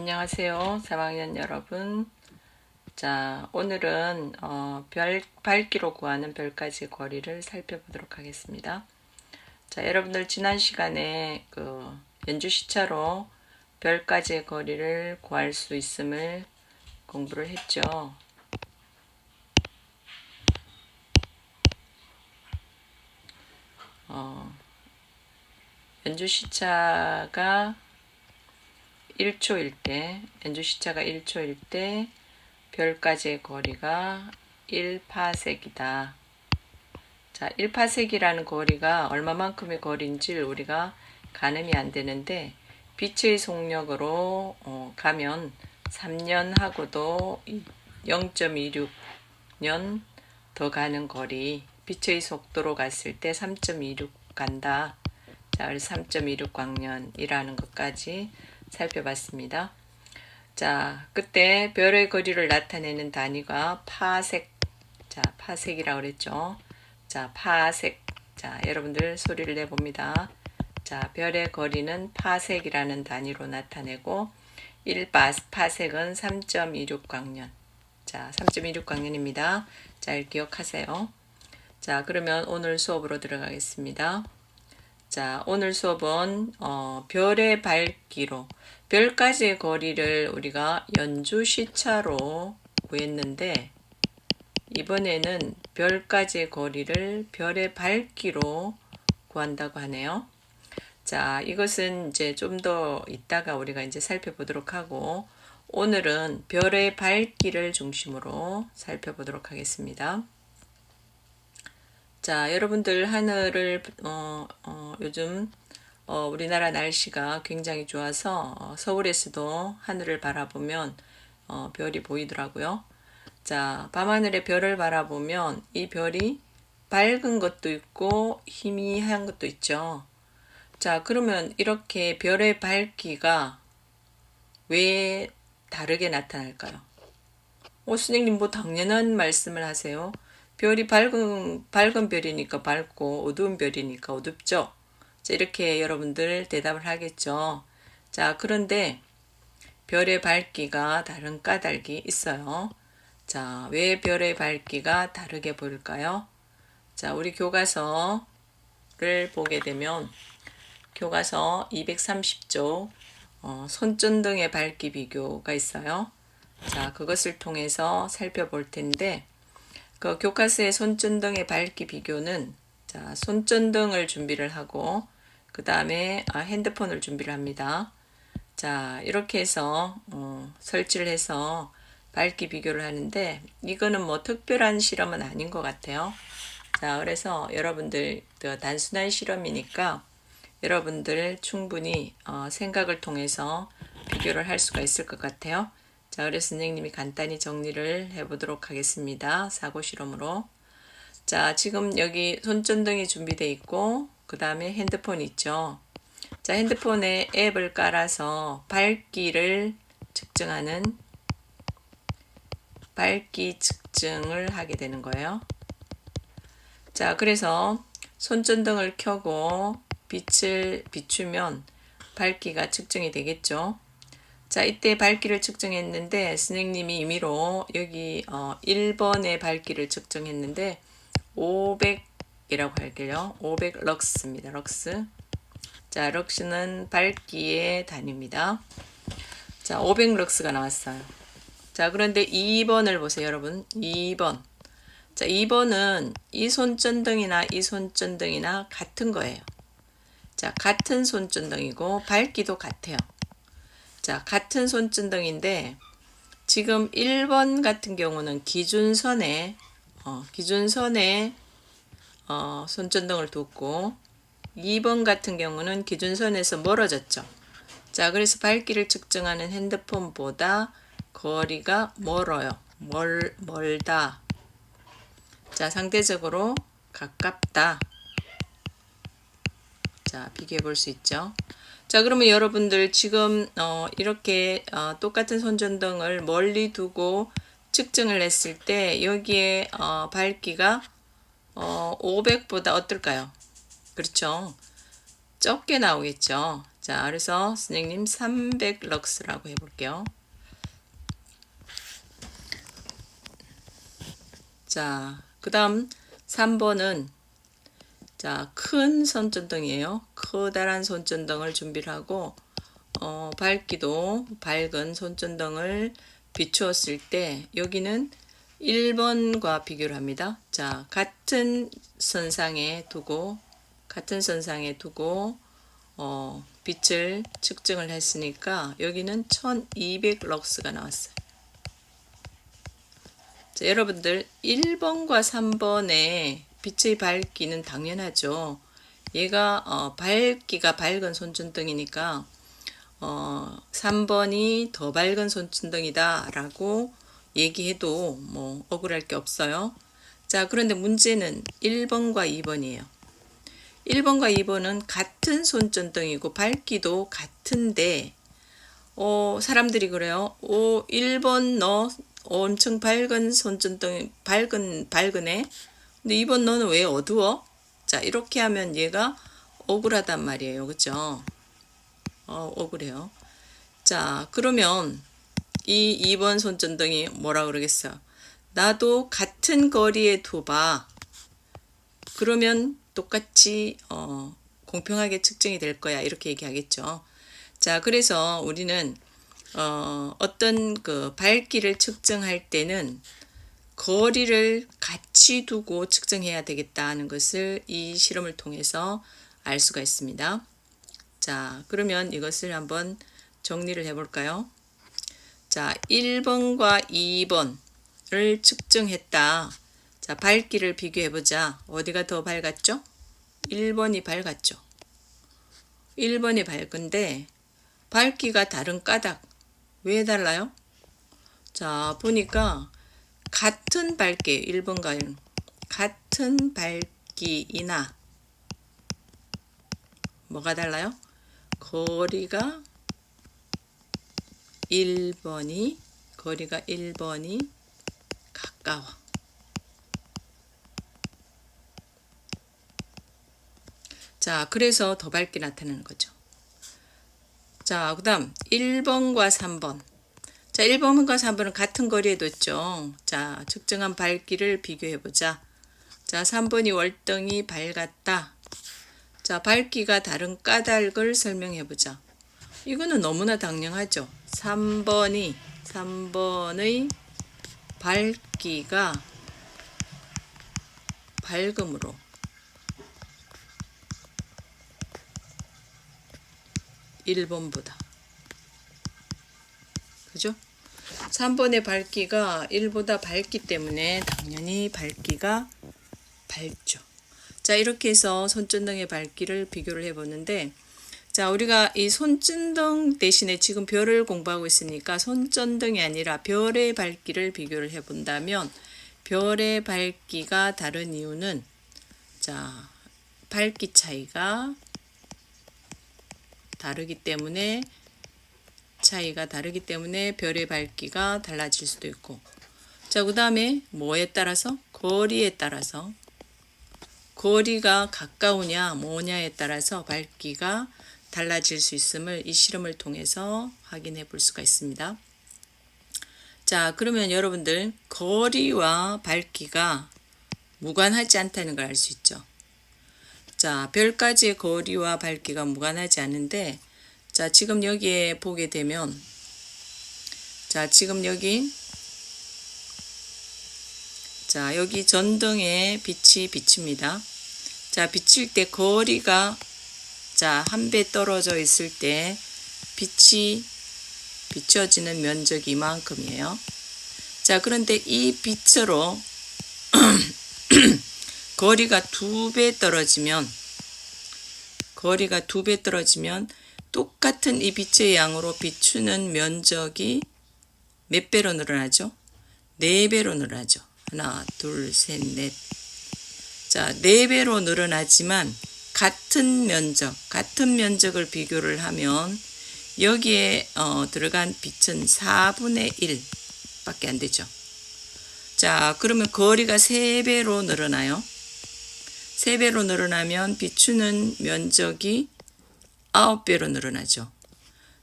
안녕하세요. 3학년 여러분. 자, 오늘은 어, 별, 밝기로 구하는 별까지 거리를 살펴보도록 하겠습니다. 자, 여러분들 지난 시간에 그 연주 시차로 별까지의 거리를 구할 수 있음을 공부를 했죠. 어, 연주 시차가 1초일 때, 연주 시차가 1초일 때 별까지의 거리가 1파색이다. 자, 1파색이라는 거리가 얼마만큼의 거리인지 우리가 가늠이 안 되는데 빛의 속력으로 어, 가면 3년 하고도 0.26년 더 가는 거리 빛의 속도로 갔을 때 3.26 간다. 자, 그래서 3.26 광년이라는 것까지 살펴봤습니다. 자, 그때 별의 거리를 나타내는 단위가 파색. 자, 파색이라고 그랬죠. 자, 파색. 자, 여러분들 소리를 내봅니다. 자, 별의 거리는 파색이라는 단위로 나타내고 1파색은 3.26 광년. 자, 3.26 광년입니다. 잘 기억하세요. 자, 그러면 오늘 수업으로 들어가겠습니다. 자, 오늘 수업은 어, 별의 밝기로 별까지의 거리를 우리가 연주 시차로 구했는데 이번에는 별까지의 거리를 별의 밝기로 구한다고 하네요. 자, 이것은 이제 좀 더 이따가 우리가 이제 살펴보도록 하고 오늘은 별의 밝기를 중심으로 살펴보도록 하겠습니다. 자, 여러분들 하늘을 어, 어, 요즘 어, 우리나라 날씨가 굉장히 좋아서 어, 서울에서도 하늘을 바라보면 어, 별이 보이더라고요. 자, 밤하늘의 별을 바라보면 이 별이 밝은 것도 있고 희미한 것도 있죠. 자, 그러면 이렇게 별의 밝기가 왜 다르게 나타날까요? 오, 선생님 뭐 당연한 말씀을 하세요. 별이 밝은, 밝은 별이니까 밝고 어두운 별이니까 어둡죠. 자, 이렇게 여러분들 대답을 하겠죠. 자, 그런데 별의 밝기가 다른 까닭이 있어요. 자, 왜 별의 밝기가 다르게 보일까요? 자, 우리 교과서를 보게 되면 교과서 230조 어, 손전등의 밝기 비교가 있어요. 자, 그것을 통해서 살펴볼 텐데 그 교과서의 손전등의 밝기 비교는 자, 손전등을 준비를 하고 그 다음에 아, 핸드폰을 준비를 합니다. 자, 이렇게 해서 어, 설치를 해서 밝기 비교를 하는데 이거는 뭐 특별한 실험은 아닌 것 같아요. 자, 그래서 여러분들 단순한 실험이니까 여러분들 충분히 어, 생각을 통해서 비교를 할 수가 있을 것 같아요. 자, 그래서 선생님이 간단히 정리를 해보도록 하겠습니다. 사고 실험으로. 자, 지금 여기 손전등이 준비되어 있고, 그 다음에 핸드폰 있죠. 자, 핸드폰에 앱을 깔아서 밝기를 측정하는 밝기 측정을 하게 되는 거예요. 자, 그래서 손전등을 켜고 빛을 비추면 밝기가 측정이 되겠죠. 자, 이때 밝기를 측정했는데 선생님이 임의로 여기 어, 1번의 밝기를 측정했는데 500이라고 할게요. 500 럭스입니다. 럭스. 자, 럭스는 밝기의 단위입니다. 자, 500 럭스가 나왔어요. 자, 그런데 2번을 보세요, 여러분. 2번. 자, 2번은 이 손전등이나 이 손전등이나 같은 거예요. 자, 같은 손전등이고 밝기도 같아요. 자, 같은 손전등인데 지금 1번 같은 경우는 기준선에 어, 기준선에 어, 손전등을 뒀고 2번 같은 경우는 기준선에서 멀어졌죠. 자, 그래서 밝기를 측정하는 핸드폰보다 거리가 멀어요. 멀, 멀다. 자, 상대적으로 가깝다. 자, 비교해 볼 수 있죠. 자, 그러면 여러분들 지금 어, 이렇게 어, 똑같은 손전등을 멀리 두고 측정을 했을 때 여기에 어, 밝기가 어, 500보다 어떨까요? 그렇죠. 적게 나오겠죠. 자, 그래서 선생님 300 럭스라고 해볼게요. 자, 그 다음 3번은 자, 큰 손전등이에요. 커다란 손전등을 준비를 하고 어, 밝기도 밝은 손전등을 비추었을 때 여기는 1번과 비교를 합니다. 자, 같은 선상에 두고 같은 선상에 두고 어, 빛을 측정을 했으니까 여기는 1200 럭스가 나왔어요. 자, 여러분들 1번과 3번의 빛의 밝기는 당연하죠. 얘가 어, 밝기가 밝은 손전등이니까 어, 3번이 더 밝은 손전등이다 라고 얘기해도 뭐 억울할 게 없어요. 자 그런데 문제는 1번과 2번이에요. 1번과 2번은 같은 손전등이고 밝기도 같은데 어, 사람들이 그래요. 오, 1번 너 엄청 밝은 손전등 밝은 밝으네. 근데 2번 너는 왜 어두워? 자, 이렇게 하면 얘가 억울하단 말이에요. 그죠? 어, 억울해요. 자, 그러면 이 2번 손전등이 뭐라 그러겠어요? 나도 같은 거리에 두봐. 그러면 똑같이 어, 공평하게 측정이 될 거야. 이렇게 얘기하겠죠. 자, 그래서 우리는 어, 어떤 그 밝기를 측정할 때는 거리를 같이 두고 측정해야 되겠다는 것을 이 실험을 통해서 알 수가 있습니다. 자, 그러면 이것을 한번 정리를 해 볼까요? 자, 1번과 2번을 측정했다. 자, 밝기를 비교해 보자. 어디가 더 밝았죠? 1번이 밝았죠. 1번이 밝은데 밝기가 다른 까닭. 왜 달라요? 자, 보니까 같은 밝기 1번과 1번 같은 밝기이나 뭐가 달라요? 거리가 1번이 거리가 1번이 가까워. 자, 그래서 더 밝게 나타나는 거죠. 자, 그 다음 1번과 3번. 자, 1번과 3번은 같은 거리에 뒀죠. 자, 측정한 밝기를 비교해 보자. 자, 3번이 월등히 밝았다. 자, 밝기가 다른 까닭을 설명해 보자. 이거는 너무나 당연하죠. 3번이 3번의 밝기가 밝음으로 일번보다 그죠? 3번의 밝기가 1보다 밝기 때문에 당연히 밝기가 밝죠. 자, 이렇게 해서 손전등의 밝기를 비교를 해 보는데 자, 우리가 이 손전등 대신에 지금 별을 공부하고 있으니까 손전등이 아니라 별의 밝기를 비교를 해 본다면 별의 밝기가 다른 이유는 자, 밝기 차이가 다르기 때문에 차이가 다르기 때문에 별의 밝기가 달라질 수도 있고 자, 그 다음에 뭐에 따라서? 거리에 따라서 거리가 가까우냐 뭐냐에 따라서 밝기가 달라질 수 있음을 이 실험을 통해서 확인해 볼 수가 있습니다. 자, 그러면 여러분들 거리와 밝기가 무관하지 않다는 걸 알 수 있죠. 자, 별까지의 거리와 밝기가 무관하지 않은데 자, 지금 여기에 보게 되면 자, 지금 여기 자, 여기 전등에 빛이 비칩니다. 자, 비칠 때 거리가 자, 한 배 떨어져 있을 때 빛이 비춰지는 면적이 이만큼이에요. 자, 그런데 이 빛으로 거리가 두 배 떨어지면 거리가 두 배 떨어지면 똑같은 이 빛의 양으로 비추는 면적이 몇 배로 늘어나죠? 네 배로 늘어나죠. 하나, 둘, 셋, 넷. 자, 네 배로 늘어나지만 같은 면적, 같은 면적을 비교를 하면 여기에 어, 들어간 빛은 4분의 1 밖에 안 되죠. 자, 그러면 거리가 3배로 늘어나요. 3배로 늘어나면 비추는 면적이 9배로 늘어나죠.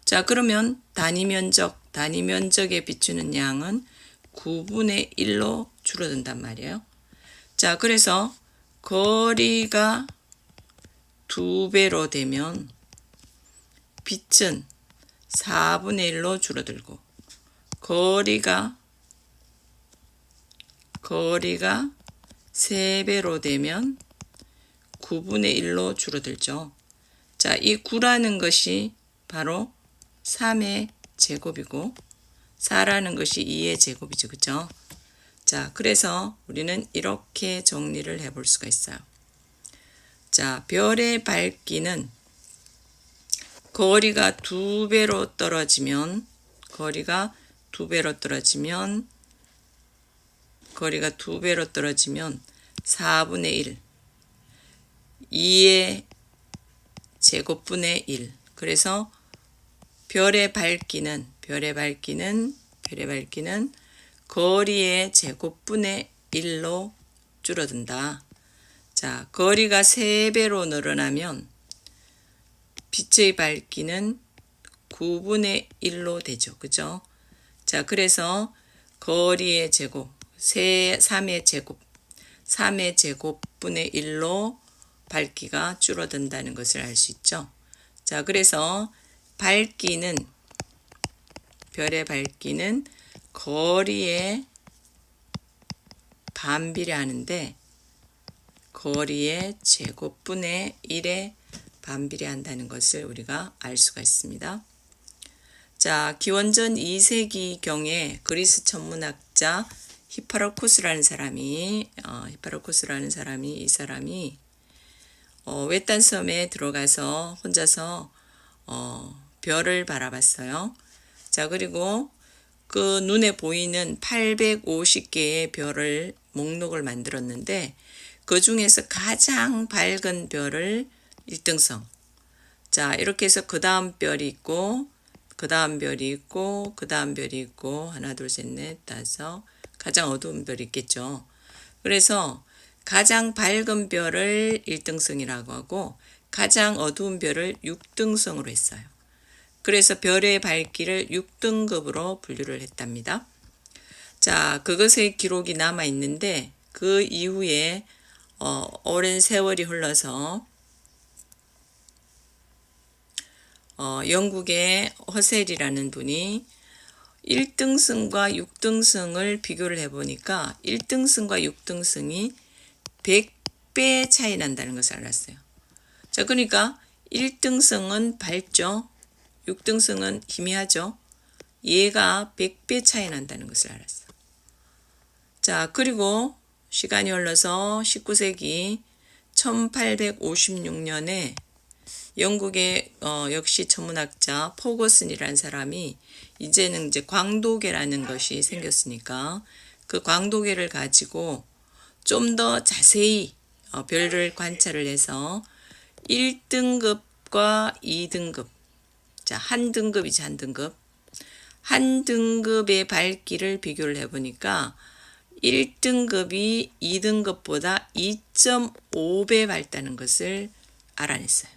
자, 그러면 단위 면적, 단위 면적에 비추는 양은 9분의 1로 줄어든단 말이에요. 자, 그래서 거리가 2배로 되면 빛은 4분의 1로 줄어들고 거리가 거리가 3배로 되면 9분의 1로 줄어들죠. 자, 이 9라는 것이 바로 3의 제곱이고 4라는 것이 2의 제곱이죠. 그죠? 자, 그래서 우리는 이렇게 정리를 해볼 수가 있어요. 자, 별의 밝기는 거리가 두 배로 떨어지면 거리가 두 배로 떨어지면 거리가 두 배로 떨어지면 4분의 1 2의 제곱분의 1 그래서 별의 밝기는 별의 밝기는 별의 밝기는 거리의 제곱분의 1로 줄어든다. 자, 거리가 3배로 늘어나면 빛의 밝기는 9분의 1로 되죠. 그죠? 자, 그래서 거리의 제곱, 3의 제곱, 3의 제곱분의 1로 밝기가 줄어든다는 것을 알 수 있죠. 자, 그래서 밝기는 별의 밝기는 거리에 반비례하는데 거리의 제곱분의 1에 반비례한다는 것을 우리가 알 수가 있습니다. 자, 기원전 2세기 경에 그리스 천문학자 히파로코스라는 사람이 어, 히파로코스라는 사람이 이 사람이 어, 외딴 섬에 들어가서 혼자서 어, 별을 바라봤어요. 자, 그리고 그 눈에 보이는 850개의 별을 목록을 만들었는데 그 중에서 가장 밝은 별을 1등성. 자, 이렇게 해서 그 다음 별이 있고, 그 다음 별이 있고, 그 다음 별이 있고, 하나, 둘, 셋, 넷, 다섯. 가장 어두운 별이 있겠죠. 그래서 가장 밝은 별을 1등성이라고 하고, 가장 어두운 별을 6등성으로 했어요. 그래서 별의 밝기를 6등급으로 분류를 했답니다. 자, 그것의 기록이 남아 있는데 그 이후에 어, 오랜 세월이 흘러서 어, 영국의 허셀이라는 분이 1등승과 6등승을 비교를 해보니까 1등승과 6등승이 100배 차이 난다는 것을 알았어요. 자, 그러니까 1등승은 밝죠. 6등승은 희미하죠. 얘가 100배 차이 난다는 것을 알았어. 자, 그리고 시간이 흘러서 19세기 1856년에 영국의 어, 역시 천문학자 포거슨이라는 사람이 이제는 이제 광도계라는 것이 생겼으니까 그 광도계를 가지고 좀 더 자세히 어, 별을 관찰을 해서 1등급과 2등급 자, 한 등급이지 한 등급. 한 등급의 밝기를 비교를 해보니까 1등급이 2등급보다 2.5배 밝다는 것을 알아냈어요.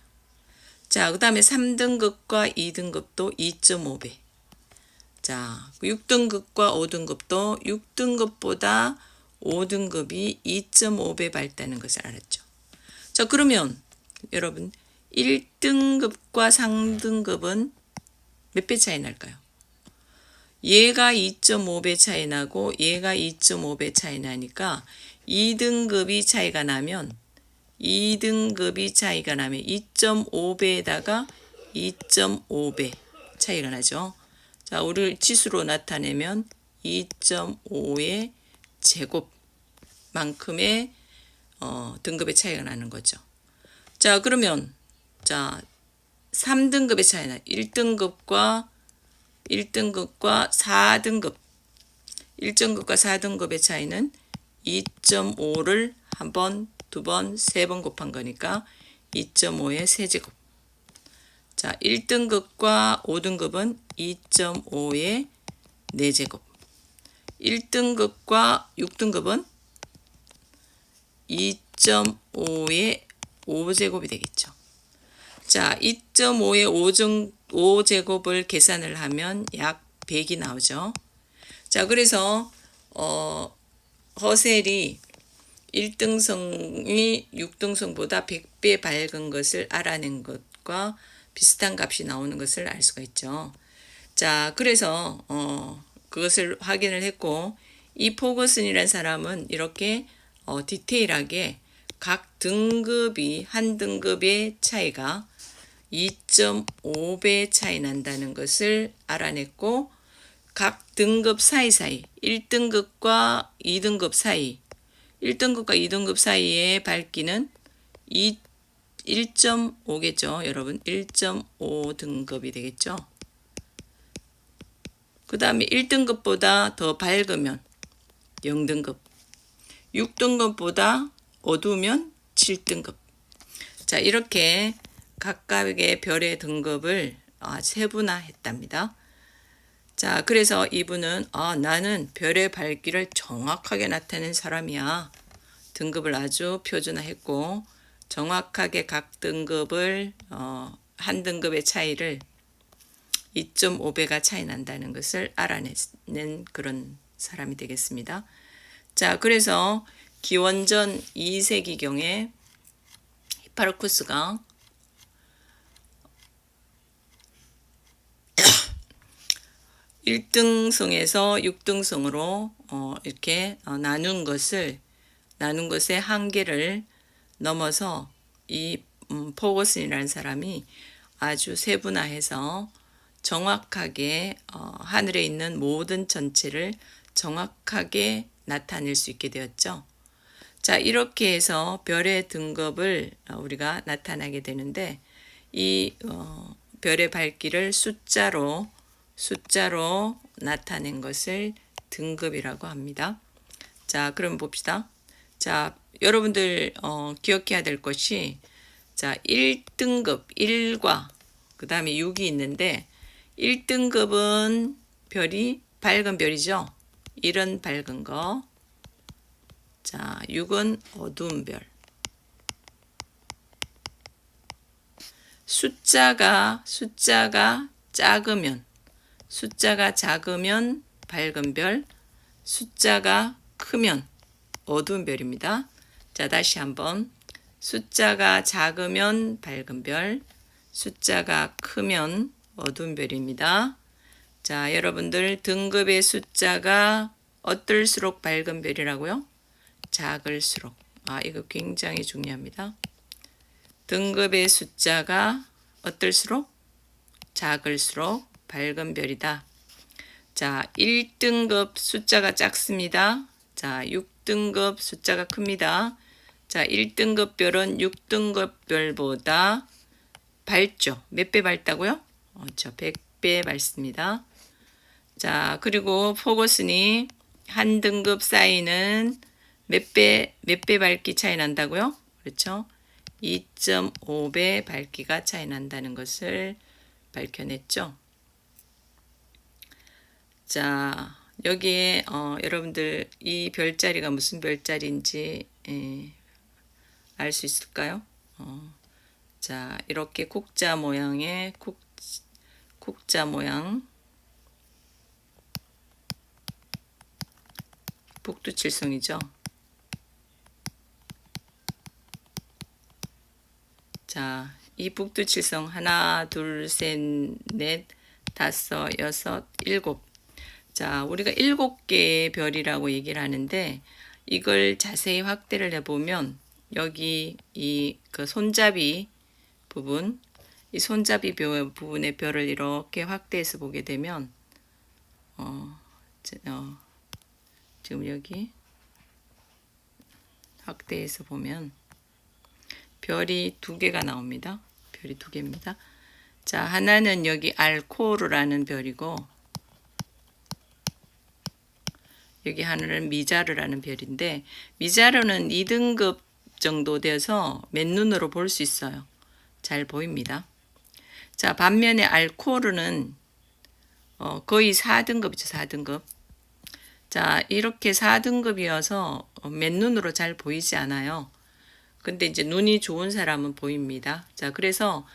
자, 그 다음에 3등급과 2등급도 2.5배. 자, 6등급과 5등급도 6등급보다 5등급이 2.5배 밝다는 것을 알았죠. 자, 그러면 여러분 1등급과 상등급은 몇 배 차이 날까요? 얘가 2.5배 차이 나고 얘가 2.5배 차이 나니까 2등급이 차이가 나면 2등급이 차이가 나면 2.5배에다가 2.5배 차이가 나죠. 자, 우리 지수로 나타내면 2.5의 제곱만큼의 어, 등급의 차이가 나는 거죠. 자, 그러면 자, 3등급의 차이나 1등급과 1등급과 4등급 1등급과 4등급의 차이는 2.5를 한 번, 두 번, 세 번 곱한 거니까 2.5의 세제곱. 자, 1등급과 5등급은 2.5의 4제곱. 1등급과 6등급은 2.5의 5제곱이 되겠죠. 자, 2.5의 5정, 5제곱을 계산을 하면 약 100이 나오죠. 자, 그래서 어, 허셀이 1등성이 6등성보다 100배 밝은 것을 알아낸 것과 비슷한 값이 나오는 것을 알 수가 있죠. 자, 그래서 어, 그것을 확인을 했고 이 포거슨이라는 사람은 이렇게 어, 디테일하게 각 등급이 한 등급의 차이가 2.5배 차이 난다는 것을 알아냈고 각 등급 사이사이 1등급과 2등급 사이 1등급과 2등급 사이의 밝기는 2, 1.5겠죠 여러분? 1.5 등급이 되겠죠 그 다음에 1등급보다 더 밝으면 0등급 6등급보다 어두우면 7등급 자 이렇게 각각의 별의 등급을 아, 세분화했답니다. 자, 그래서 이분은 아, 나는 별의 밝기를 정확하게 나타낸 사람이야. 등급을 아주 표준화했고 정확하게 각 등급을 어, 한 등급의 차이를 2.5배가 차이 난다는 것을 알아내는 그런 사람이 되겠습니다. 자, 그래서 기원전 2세기경에 히파르쿠스가 1등성에서 6등성으로 어, 이렇게 어, 나눈 것을 나눈 것의 한계를 넘어서 이 음, 포거슨이라는 사람이 아주 세분화해서 정확하게 어, 하늘에 있는 모든 전체를 정확하게 나타낼 수 있게 되었죠. 자, 이렇게 해서 별의 등급을 어, 우리가 나타나게 되는데 이 어, 별의 밝기를 숫자로 숫자로 나타낸 것을 등급이라고 합니다. 자, 그럼 봅시다. 자, 여러분들 어, 기억해야 될 것이 자, 1등급 1과 그 다음에 6이 있는데 1등급은 별이 밝은 별이죠. 1은 밝은 거. 자, 6은 어두운 별. 숫자가 숫자가 작으면 숫자가 작으면 밝은 별, 숫자가 크면 어두운 별입니다. 자, 다시 한번. 숫자가 작으면 밝은 별, 숫자가 크면 어두운 별입니다. 자, 여러분들 등급의 숫자가 어떨수록 밝은 별이라고요? 작을수록. 아, 이거 굉장히 중요합니다. 등급의 숫자가 어떨수록? 작을수록 밝은 별이다. 자, 1등급 숫자가 작습니다. 자, 6등급 숫자가 큽니다. 자, 1등급 별은 6등급 별보다 밝죠. 몇 배 밝다고요? 어, 저 100배 밝습니다. 자, 그리고 포거슨이 한 등급 사이는 몇 배, 몇 배 밝기 차이 난다고요? 그렇죠? 2.5배 밝기가 차이 난다는 것을 밝혀냈죠. 자, 여기에 어, 여러분들 이 별자리가 무슨 별자리인지 예, 알수 있을까요? 어, 자, 이렇게 국자 모양의 국, 국자 모양 북두칠성이죠. 자, 이 북두칠성 하나, 둘, 셋, 넷, 다섯, 여섯, 일곱 자, 우리가 일곱 개의 별이라고 얘기를 하는데 이걸 자세히 확대를 해보면 여기 이 그 손잡이 부분, 이 손잡이 부분의 별을 이렇게 확대해서 보게 되면 어, 어 지금 여기 확대해서 보면 별이 두 개가 나옵니다. 별이 두 개입니다. 자, 하나는 여기 알코르라는 별이고 여기 하늘은 미자르라는 별인데 미자르는 2등급 정도 돼서 맨눈으로 볼 수 있어요. 잘 보입니다. 자 반면에 알코르는 어, 거의 4등급이죠. 4등급. 자 이렇게 4등급이어서 맨눈으로 잘 보이지 않아요. 근데 이제 눈이 좋은 사람은 보입니다. 자 그래서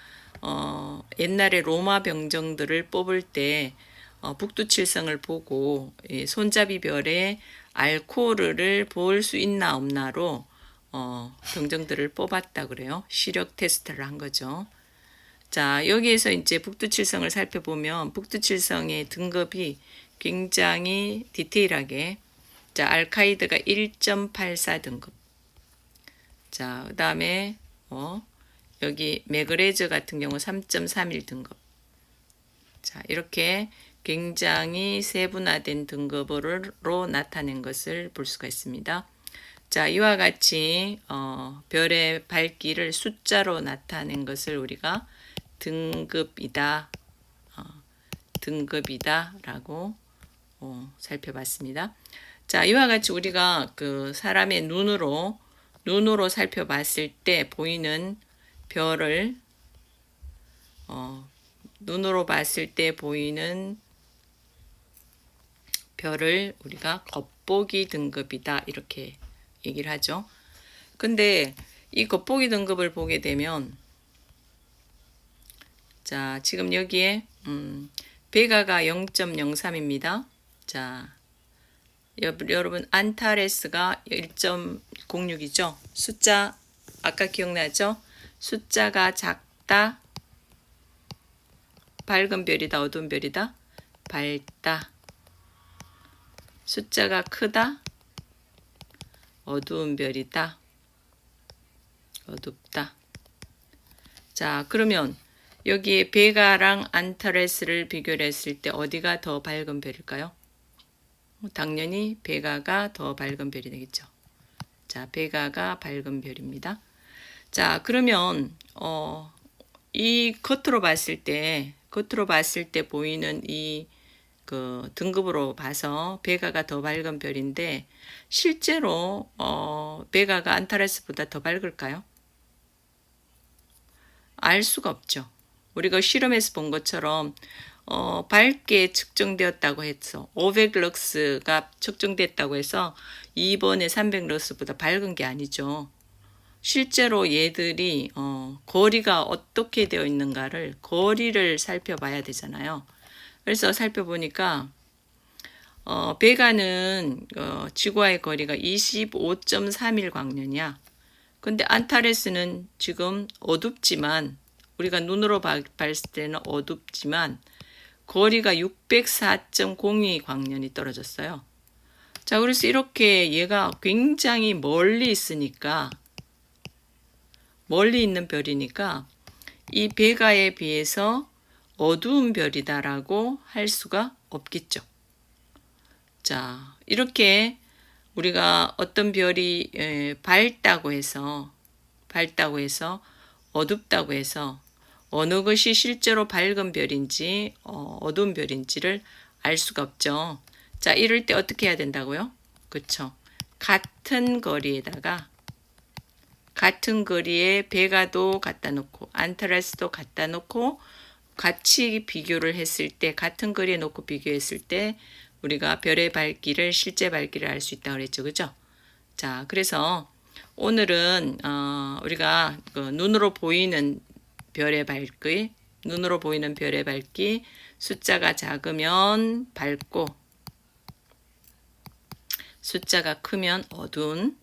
어, 옛날에 로마 병정들을 뽑을 때 어, 북두칠성을 보고 이 손잡이 별에 알코올을 볼 수 있나 없나로 어, 병정들을 뽑았다 그래요. 시력 테스트를 한 거죠. 자, 여기에서 이제 북두칠성을 살펴보면 북두칠성의 등급이 굉장히 디테일하게 자, 알카이드가 1.84 등급. 자, 그다음에 어, 여기 매그레즈 같은 경우 3.31 등급. 자, 이렇게 굉장히 세분화된 등급으로 나타낸 것을 볼 수가 있습니다. 자, 이와 같이 어, 별의 밝기를 숫자로 나타낸 것을 우리가 등급이다, 어, 등급이다 라고 어, 살펴봤습니다. 자, 이와 같이 우리가 그 사람의 눈으로 눈으로 살펴봤을 때 보이는 별을 어, 눈으로 봤을 때 보이는 별을 우리가 겉보기 등급이다 이렇게 얘기를 하죠. 근데 이 겉보기 등급을 보게 되면 자 지금 여기에 음, 베가가 0.03입니다. 자 여- 여러분 안타레스가 1.06이죠. 숫자 아까 기억나죠? 숫자가 작다. 밝은 별이다. 어두운 별이다. 밝다. 숫자가 크다. 어두운 별이다. 어둡다. 자, 그러면 여기에 베가랑 안타레스를 비교를 했을 때 어디가 더 밝은 별일까요? 당연히 베가가 더 밝은 별이 되겠죠. 자, 베가가 밝은 별입니다. 자, 그러면 어, 이 겉으로 봤을 때 겉으로 봤을 때 보이는 이 그 등급으로 봐서 베가가 더 밝은 별인데 실제로 어, 베가가 안타레스보다 더 밝을까요? 알 수가 없죠. 우리가 실험에서 본 것처럼 어, 밝게 측정되었다고 해서 500럭스가 측정됐다고 해서 2번에 300럭스보다 밝은 게 아니죠. 실제로 얘들이 어, 거리가 어떻게 되어 있는가를 거리를 살펴봐야 되잖아요. 그래서 살펴보니까 어, 베가는 어, 지구와의 거리가 25.31 광년이야. 근데 안타레스는 지금 어둡지만 우리가 눈으로 봐- 봤을 때는 어둡지만 거리가 604.02 광년이 떨어졌어요. 자, 그래서 이렇게 얘가 굉장히 멀리 있으니까 멀리 있는 별이니까 이 베가에 비해서 어두운 별이다라고 할 수가 없겠죠. 자, 이렇게 우리가 어떤 별이 에, 밝다고 해서 밝다고 해서 어둡다고 해서 어느 것이 실제로 밝은 별인지 어, 어두운 별인지를 알 수가 없죠. 자, 이럴 때 어떻게 해야 된다고요? 그렇죠. 같은 거리에다가 같은 거리에 베가도 갖다 놓고 안타레스도 갖다 놓고 같이 비교를 했을 때 같은 거리에 놓고 비교했을 때 우리가 별의 밝기를 실제 밝기를 알 수 있다고 그랬죠. 그죠? 자, 그래서 오늘은 어, 우리가 그 눈으로 보이는 별의 밝기, 눈으로 보이는 별의 밝기, 숫자가 작으면 밝고 숫자가 크면 어두운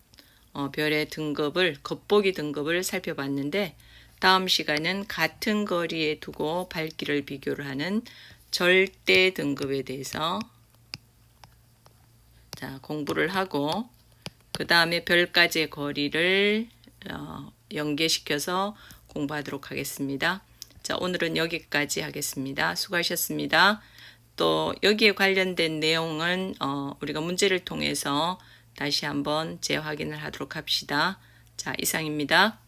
어, 별의 등급을 겉보기 등급을 살펴봤는데 다음 시간은 같은 거리에 두고 밝기를 비교를 하는 절대 등급에 대해서 자, 공부를 하고 그 다음에 별까지의 거리를 어, 연계시켜서 공부하도록 하겠습니다. 자, 오늘은 여기까지 하겠습니다. 수고하셨습니다. 또 여기에 관련된 내용은 어, 우리가 문제를 통해서 다시 한번 재확인을 하도록 합시다. 자, 이상입니다.